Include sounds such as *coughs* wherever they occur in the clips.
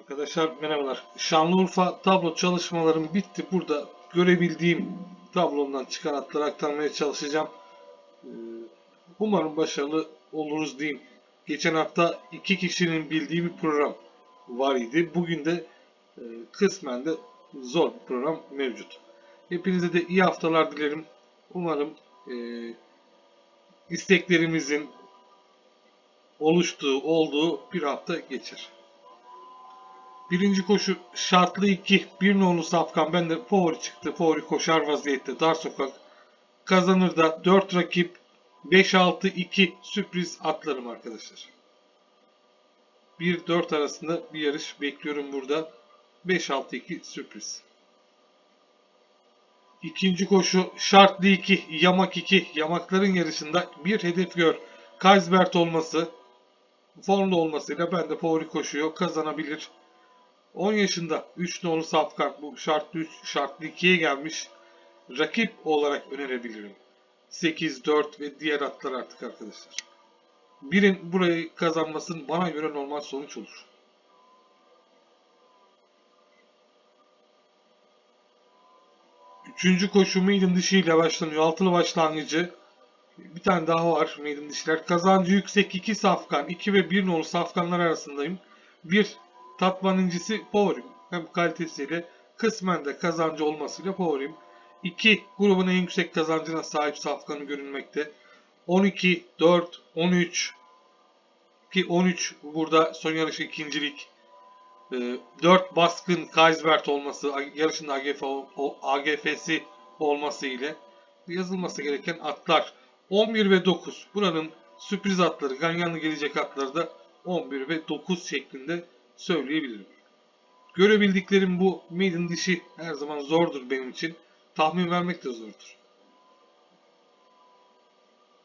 Arkadaşlar merhabalar. Şanlıurfa tablo çalışmalarım bitti. Burada görebildiğim tablomdan çıkan atları aktarmaya çalışacağım. Ee, Umarım başarılı oluruz diyeyim. Geçen hafta iki kişinin bildiği bir program var idi. Bugün de e, kısmen de zor bir program mevcut. Hepinize de iyi haftalar dilerim. Umarım e, isteklerimizin oluştuğu, olduğu bir hafta geçer. Birinci koşu şartlı 2. Bir nolu safkan bende favori çıktı. Favori koşar vaziyette dar sokak. Kazanır da 4 rakip 5-6-2 sürpriz atlarım arkadaşlar. 1-4 arasında bir yarış bekliyorum burada. 5-6-2 sürpriz. İkinci koşu şartlı 2, yamak 2. Yamakların yarışında bir hedef gör. Kaisbert olması, formda olmasıyla ben de favori koşuyor. Kazanabilir. 10 yaşında 3 nolu Safkart bu şartlı 3 şartlı 2'ye gelmiş rakip olarak önerebilirim. 8, 4 ve diğer atlar artık arkadaşlar. Birin burayı kazanmasının bana göre normal sonuç olur. Üçüncü koşu maiden dışıyla başlanıyor. Altılı başlangıcı. Bir tane daha var maiden dişiler. Kazancı yüksek 2 safkan. 2 ve 1 nolu safkanlar arasındayım. 1 Tatmanincisi Powerim. Hem kalitesiyle kısmen de kazancı olmasıyla Powerim. 2 grubun en yüksek kazancına sahip safkanı görünmekte. 12, 4, 13 ki 13 burada son yarış ikincilik. 4 ee, baskın Kaisbert olması, yarışın AGF, AGF'si olması ile yazılması gereken atlar 11 ve 9. Buranın sürpriz atları, ganyanlı gelecek atları da 11 ve 9 şeklinde söyleyebilirim. Görebildiklerim bu maiden dişi her zaman zordur benim için. Tahmin vermek de zordur.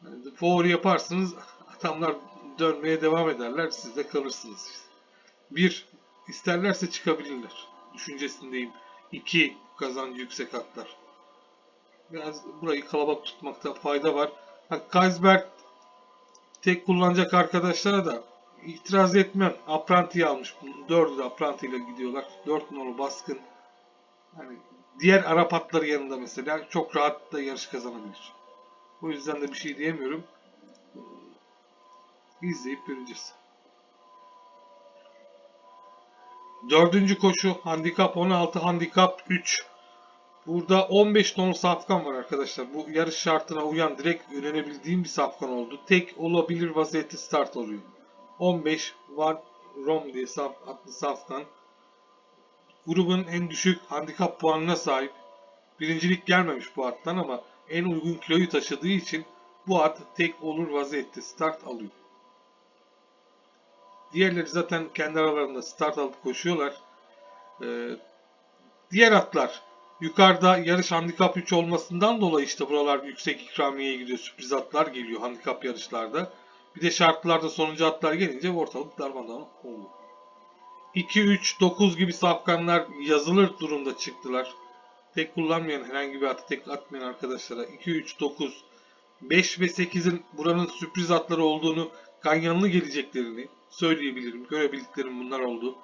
Yani favori yaparsınız adamlar dönmeye devam ederler siz de kalırsınız. Bir isterlerse çıkabilirler. Düşüncesindeyim. İki kazancı yüksek atlar. Biraz burayı kalabalık tutmakta fayda var. Ha, Kaisberg tek kullanacak arkadaşlara da itiraz etmem. Apprenti'yi almış. Dördü de Apprenti ile gidiyorlar. Dört nolu baskın. Yani diğer Arap atları yanında mesela çok rahat da yarış kazanabilir. O yüzden de bir şey diyemiyorum. İzleyip göreceğiz. Dördüncü koşu handikap 16, handikap 3. Burada 15 ton safkan var arkadaşlar. Bu yarış şartına uyan direkt öğrenebildiğim bir safkan oldu. Tek olabilir vaziyette start oluyor. 15 var Rom diye saf, adlı safkan. Grubun en düşük handikap puanına sahip. Birincilik gelmemiş bu attan ama en uygun kiloyu taşıdığı için bu at tek olur vaziyette start alıyor. Diğerleri zaten kendi aralarında start alıp koşuyorlar. Ee, diğer atlar yukarıda yarış handikap 3 olmasından dolayı işte buralar yüksek ikramiyeye gidiyor. Sürpriz atlar geliyor handikap yarışlarda. Bir de şartlarda sonuncu atlar gelince ortalık darmadağın oldu. 2, 3, 9 gibi safkanlar yazılır durumda çıktılar. Tek kullanmayan herhangi bir atı tek atmayan arkadaşlara 2, 3, 9, 5 ve 8'in buranın sürpriz atları olduğunu ganyanlı geleceklerini söyleyebilirim. Görebildiklerim bunlar oldu.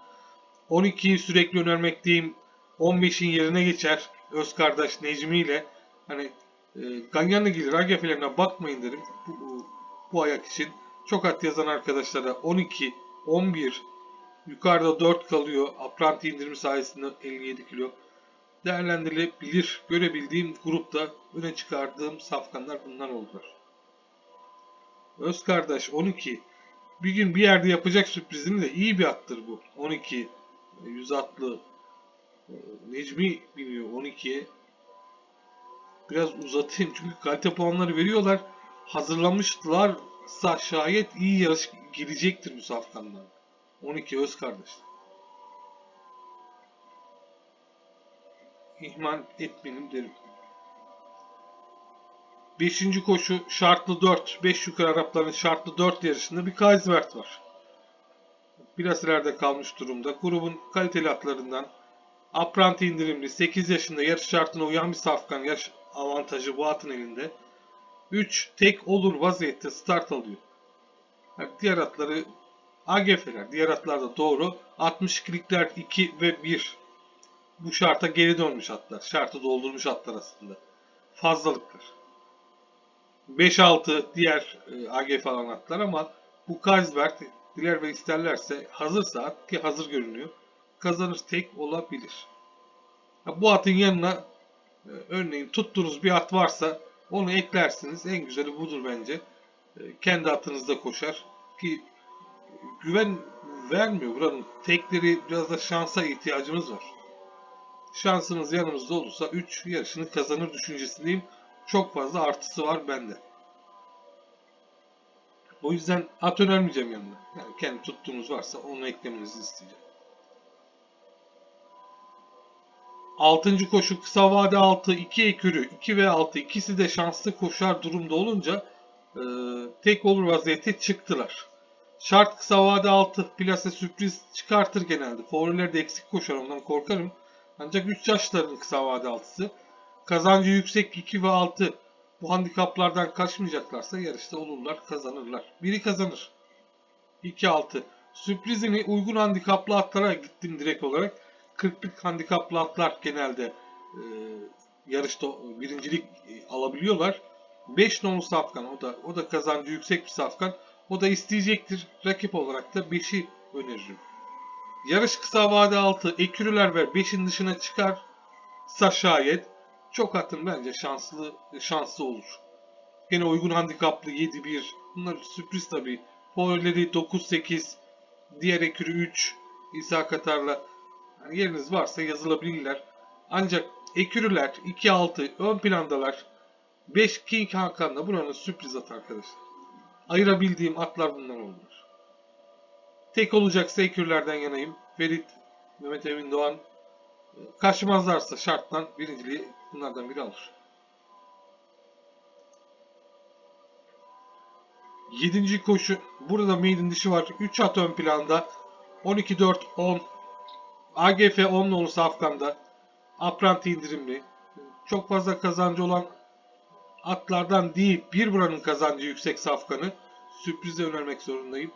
12'yi sürekli önermekteyim. 15'in yerine geçer öz kardeş Necmi ile. Hani e, ganyanlı gelir AGF'lerine bakmayın derim. Bu, bu, bu ayak için. Çok at yazan arkadaşlara 12, 11, yukarıda 4 kalıyor. Apranti indirimi sayesinde 57 kilo. Değerlendirilebilir. Görebildiğim grupta öne çıkardığım safkanlar bunlar oldular. Öz kardeş 12. Bir gün bir yerde yapacak sürprizini de iyi bir attır bu. 12. 100 atlı. e, Necmi biniyor 12'ye. Biraz uzatayım çünkü kalite puanları veriyorlar. Hazırlamışlarsa şayet iyi yarış gelecektir bu safkandan. 12 öz kardeş. İhmal etmeyelim derim. Beşinci koşu şartlı 4. 5 yukarı Arapların şartlı 4 yarışında bir Kaisbert var. Biraz ileride kalmış durumda. Grubun kaliteli atlarından Apranti indirimli 8 yaşında yarış şartına uyan bir safkan yaş avantajı bu atın elinde. 3 tek olur vaziyette start alıyor. Yani diğer atları AGF'ler, diğer atlar da doğru. 62'likler 2 ve 1. Bu şarta geri dönmüş atlar. Şartı doldurmuş atlar aslında. Fazlalıklar. 5-6 diğer e, AGF alan atlar ama bu Kaisberg diler ve isterlerse hazır saat ki hazır görünüyor. Kazanır tek olabilir. Ha, bu atın yanına e, örneğin tuttuğunuz bir at varsa onu eklersiniz. En güzeli budur bence. E, kendi atınızda koşar ki güven vermiyor buranın. Tekleri biraz da şansa ihtiyacımız var. Şansımız yanımızda olursa 3 yarışını kazanır düşüncesindeyim. Çok fazla artısı var bende. O yüzden at önermeyeceğim yanına. Yani kendi tuttuğunuz varsa onu eklemenizi isteyeceğim. Altıncı koşu kısa vade 6, 2 ekürü, 2 ve 6 ikisi de şanslı koşar durumda olunca e, tek olur vaziyete çıktılar. Şart kısa vade 6 plase sürpriz çıkartır genelde. Favoriler de eksik koşar ondan korkarım. Ancak 3 yaşların kısa vade 6'sı. Kazancı yüksek 2 ve 6 bu handikaplardan kaçmayacaklarsa yarışta olurlar, kazanırlar. Biri kazanır. 2-6. Sürprizini uygun handikaplı atlara gittim direkt olarak. 40'lık handikaplı atlar genelde e, yarışta birincilik e, alabiliyorlar. 5 nolu safkan o da o da kazancı yüksek bir safkan. O da isteyecektir. Rakip olarak da 5'i öneririm. Yarış kısa vade 6 ekürüler ver 5'in dışına çıkarsa şayet çok atın bence şanslı şanslı olur. Gene uygun handikaplı 7-1. Bunlar sürpriz tabii. Favorileri 9-8, diğer ekürü 3, İsa Katar'la yeriniz varsa yazılabilirler. Ancak ekürüler 2-6 ön plandalar. 5 King Hakan da buranın sürpriz at arkadaşlar. Ayırabildiğim atlar bunlar oldular. Tek olacaksa ekürlerden yanayım. Ferit, Mehmet Emin Doğan kaçmazlarsa şarttan birinciliği bunlardan biri alır. Yedinci koşu. Burada maiden dişi var. 3 at ön planda. 12-4-10. AGF 10 nolu safkanda. Apranti indirimli. Çok fazla kazancı olan atlardan değil. Bir buranın kazancı yüksek safkanı. Sürprize önermek zorundayım.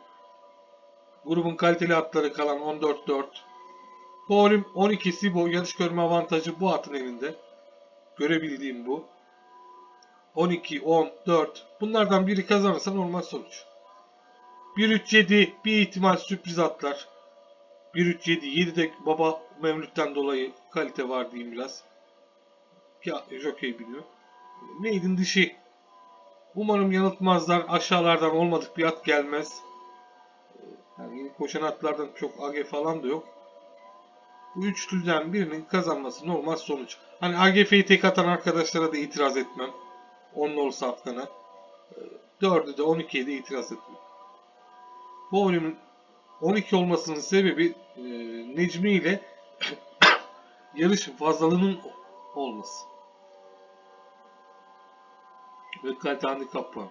Grubun kaliteli atları kalan 14-4. Faurim 12 Sibo yarış görme avantajı bu atın elinde. Görebildiğim bu. 12, 10, 4. Bunlardan biri kazanırsa normal sonuç. 1-3-7 bir ihtimal sürpriz atlar. 1-3-7. 7'de baba Mevlüt'ten dolayı kalite var diyeyim biraz. Ya jockey biliyor. Maiden dişi. Umarım yanıltmazlar. Aşağılardan olmadık bir at gelmez. Yani koşan atlardan çok AG falan da yok. Bu üçlüden birinin kazanması normal sonuç. Hani AGF'yi tek atan arkadaşlara da itiraz etmem. 10 nolu safkana. 4'ü de 12'ye de itiraz etmem. Bu oyunun 12 olmasının sebebi e, Necmi ile *coughs* yarış fazlalığının olması. Ve kalite handikap var.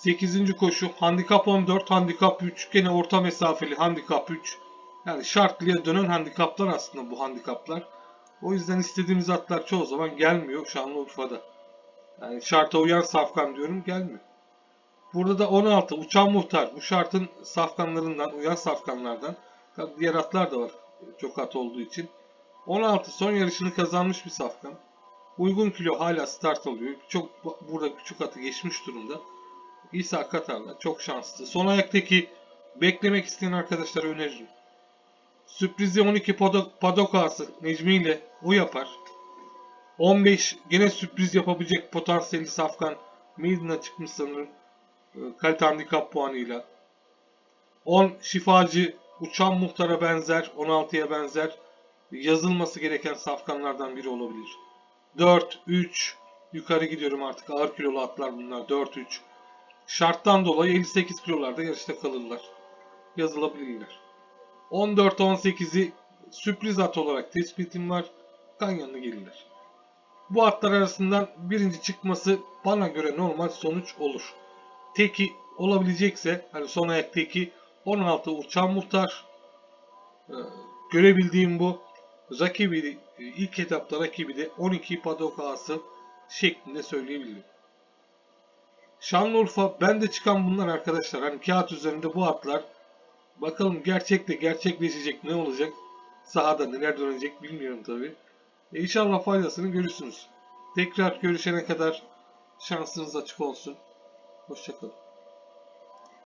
8. koşu handikap 14, handikap 3. Gene orta mesafeli handikap 3. Yani şartlıya dönen handikaplar aslında bu handikaplar. O yüzden istediğimiz atlar çoğu zaman gelmiyor Şanlıurfa'da. Yani şarta uyan safkan diyorum gelmiyor. Burada da 16 uçan muhtar. Bu şartın safkanlarından, uyan safkanlardan. Diğer atlar da var çok at olduğu için. 16 son yarışını kazanmış bir safkan. Uygun kilo hala start alıyor. Çok burada küçük atı geçmiş durumda. İsa Katar'la çok şanslı. Son ayaktaki beklemek isteyen arkadaşlara öneririm. Sürprizi 12 padok, padokası Necmi ile o yapar. 15 gene sürpriz yapabilecek potansiyeli Safkan Maiden'a çıkmış sanırım. E, kalite handikap puanıyla. 10 şifacı uçan muhtara benzer, 16'ya benzer yazılması gereken safkanlardan biri olabilir. 4, 3 yukarı gidiyorum artık ağır kilolu atlar bunlar 4, 3 Şarttan dolayı 58 kilolarda yarışta kalırlar. Yazılabilirler. 14-18'i sürpriz at olarak tespitim var. Ganyanlı gelirler. Bu atlar arasından birinci çıkması bana göre normal sonuç olur. Teki olabilecekse hani son ayak teki 16 uçan muhtar ee, görebildiğim bu. Rakibi ilk etapta rakibi de 12 padok ağası şeklinde söyleyebilirim. Şanlıurfa bende çıkan bunlar arkadaşlar. Hani kağıt üzerinde bu atlar. Bakalım gerçekte gerçekleşecek ne olacak? Sahada neler dönecek bilmiyorum tabi. E inşallah görürsünüz. Tekrar görüşene kadar şansınız açık olsun. Hoşçakalın.